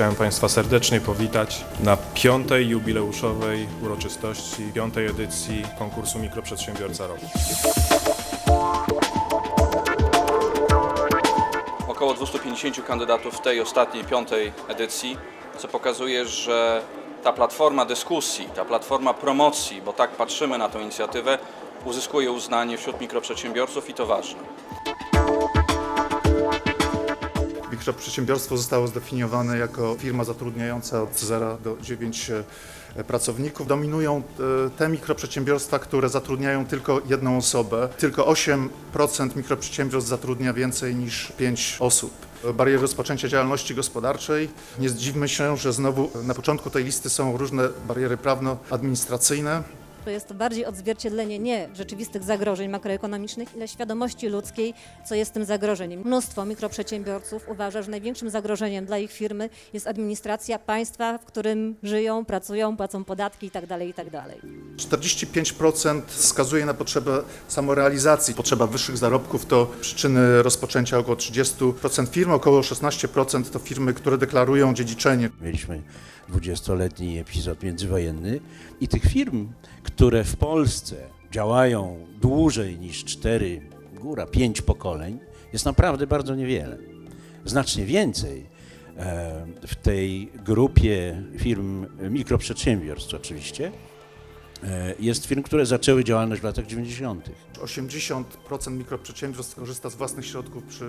chciałem Państwa serdecznie powitać na piątej jubileuszowej uroczystości, piątej edycji konkursu Mikroprzedsiębiorca Roku. około 250 kandydatów w tej ostatniej, piątej edycji, co pokazuje, że ta platforma dyskusji, ta platforma promocji, bo tak patrzymy na tę inicjatywę, uzyskuje uznanie wśród mikroprzedsiębiorców i to ważne. Mikroprzedsiębiorstwo zostało zdefiniowane jako firma zatrudniająca od 0 do 9 e, pracowników. Dominują e, te mikroprzedsiębiorstwa, które zatrudniają tylko jedną osobę. Tylko 8% mikroprzedsiębiorstw zatrudnia więcej niż 5 osób. Bariery rozpoczęcia działalności gospodarczej. Nie zdziwmy się, że znowu na początku tej listy są różne bariery prawno-administracyjne. To jest bardziej odzwierciedlenie nie rzeczywistych zagrożeń makroekonomicznych, ile świadomości ludzkiej, co jest tym zagrożeniem. Mnóstwo mikroprzedsiębiorców uważa, że największym zagrożeniem dla ich firmy jest administracja państwa, w którym żyją, pracują, płacą podatki itd. itd. 45% wskazuje na potrzebę samorealizacji. Potrzeba wyższych zarobków to przyczyny rozpoczęcia około 30% firm, około 16% to firmy, które deklarują dziedziczenie. Mieliśmy 20-letni epizod międzywojenny i tych firm, które w Polsce działają dłużej niż 4, góra 5 pokoleń, jest naprawdę bardzo niewiele. Znacznie więcej e, w tej grupie firm mikroprzedsiębiorstw oczywiście e, jest firm, które zaczęły działalność w latach 90. 80% mikroprzedsiębiorstw korzysta z własnych środków przy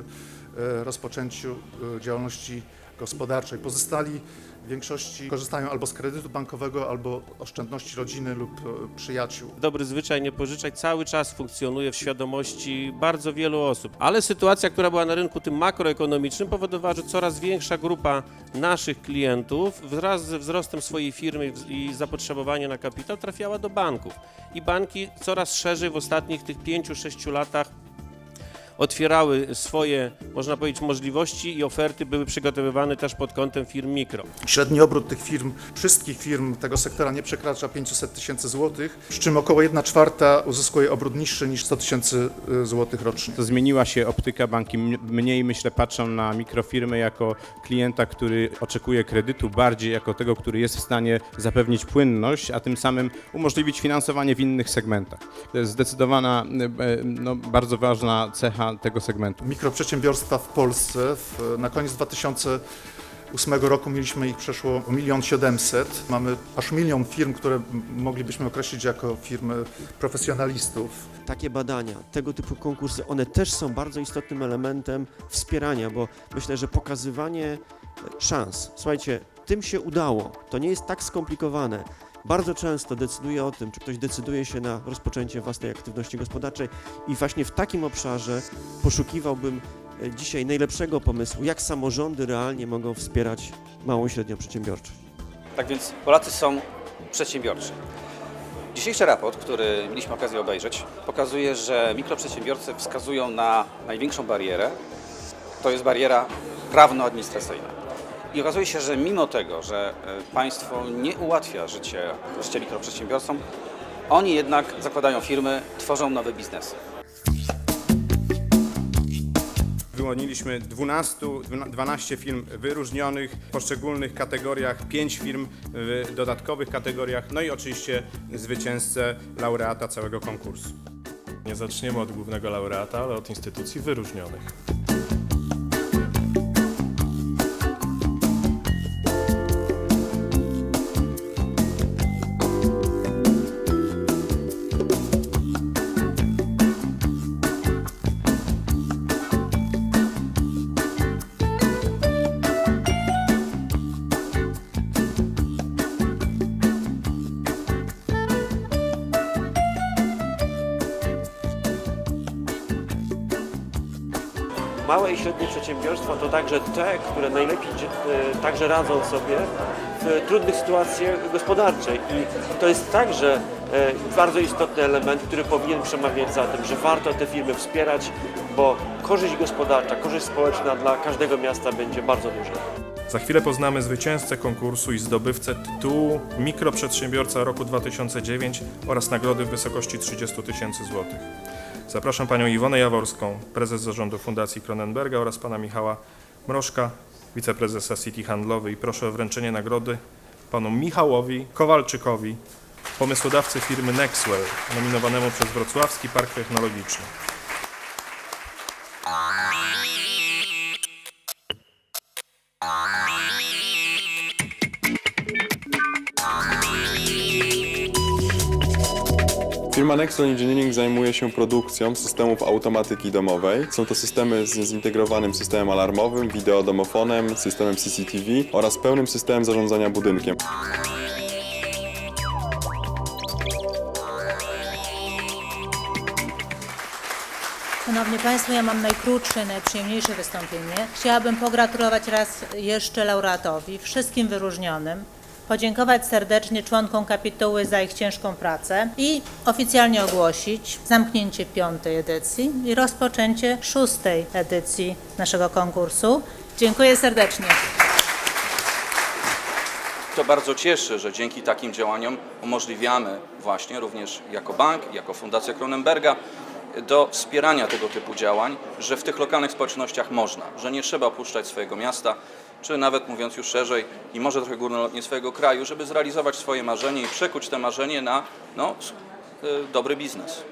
e, rozpoczęciu działalności gospodarczej. Pozostali w większości korzystają albo z kredytu bankowego, albo oszczędności rodziny lub e, przyjaciół. Dobry zwyczaj nie pożyczać cały czas funkcjonuje w świadomości bardzo wielu osób. Ale sytuacja, która była na rynku tym makroekonomicznym powodowała, że coraz większa grupa naszych klientów wraz ze wzrostem swojej firmy i zapotrzebowania na kapitał trafiała do banków. I banki coraz szerzej w ostatnich tych 5-6 latach otwierały swoje, można powiedzieć, możliwości i oferty były przygotowywane też pod kątem firm mikro. Średni obrót tych firm, wszystkich firm tego sektora nie przekracza 500 tysięcy złotych, przy czym około 1 czwarta uzyskuje obrót niższy niż 100 tysięcy e, złotych rocznie. To zmieniła się optyka banki. Mniej myślę patrzą na mikrofirmy jako klienta, który oczekuje kredytu, bardziej jako tego, który jest w stanie zapewnić płynność, a tym samym umożliwić finansowanie w innych segmentach. To jest zdecydowana, e, no, bardzo ważna cecha tego segmentu. W Polsce w, na koniec 2008 roku mieliśmy ich przeszło 1 700 Mamy aż milion firm, które moglibyśmy określić jako firmy profesjonalistów. takie badania, tego typu konkursy, one też są bardzo istotnym elementem wspierania, bo myślę, że pokazywanie szans, słuchajcie, tym się udało, to nie jest tak skomplikowane. Bardzo często decyduje o tym, czy ktoś decyduje się na rozpoczęcie własnej aktywności gospodarczej i właśnie w takim obszarze poszukiwałbym dzisiaj najlepszego pomysłu, jak samorządy realnie mogą wspierać małą i średnią przedsiębiorczość. Tak więc Polacy są przedsiębiorczy. Dzisiejszy raport, który mieliśmy okazję obejrzeć, pokazuje, że mikroprzedsiębiorcy wskazują na największą barierę. To jest bariera prawno-administracyjna. I okazuje się, że mimo tego, że e, państwo nie ułatwia życie, życie mikroprzedsiębiorcom, oni jednak zakładają firmy, tworzą nowe biznesy. Wyłoniliśmy 12, 12 firm wyróżnionych w poszczególnych kategoriach, 5 firm w dodatkowych kategoriach, no i oczywiście zwycięzcę, laureata całego konkursu. Nie zaczniemy od głównego laureata, ale od instytucji wyróżnionych. Małe i średnie przedsiębiorstwa to także te, które najlepiej e, także radzą sobie w trudnych sytuacjach gospodarczej i to jest także e, bardzo istotny element, który powinien przemawiać za tym, że warto te firmy wspierać, bo korzyść gospodarcza, korzyść społeczna dla każdego miasta będzie bardzo duża. Za chwilę poznamy zwycięzcę konkursu i zdobywcę tytułu Mikroprzedsiębiorca roku 2009 oraz nagrody w wysokości 30 tysięcy złotych. Zapraszam panią Iwonę Jaworską, prezes zarządu Fundacji Kronenberga oraz pana Michała Mrożka, wiceprezesa City Handlowy i proszę o wręczenie nagrody panu Michałowi Kowalczykowi, pomysłodawcy firmy Nexwell, nominowanemu przez Wrocławski Park Technologiczny. Firma Nexon Engineering zajmuje się produkcją systemów automatyki domowej. Są to systemy z zintegrowanym systemem alarmowym, wideodomofonem, systemem CCTV oraz pełnym systemem zarządzania budynkiem. Szanowni Państwo, ja mam najkrótsze, najprzyjemniejsze wystąpienie. Chciałabym pogratulować raz jeszcze laureatowi, wszystkim wyróżnionym, podziękować serdecznie członkom kapituły za ich ciężką pracę i oficjalnie ogłosić zamknięcie piątej edycji i rozpoczęcie szóstej edycji naszego konkursu. Dziękuję serdecznie. To bardzo cieszy, że dzięki takim działaniom umożliwiamy właśnie również jako bank, jako Fundacja Kronenberga do wspierania tego typu działań, że w tych lokalnych społecznościach można, że nie trzeba opuszczać swojego miasta, czy nawet mówiąc już szerzej i może trochę górnolotnie swojego kraju, żeby zrealizować swoje marzenie i przekuć te marzenie na no, y, dobry biznes.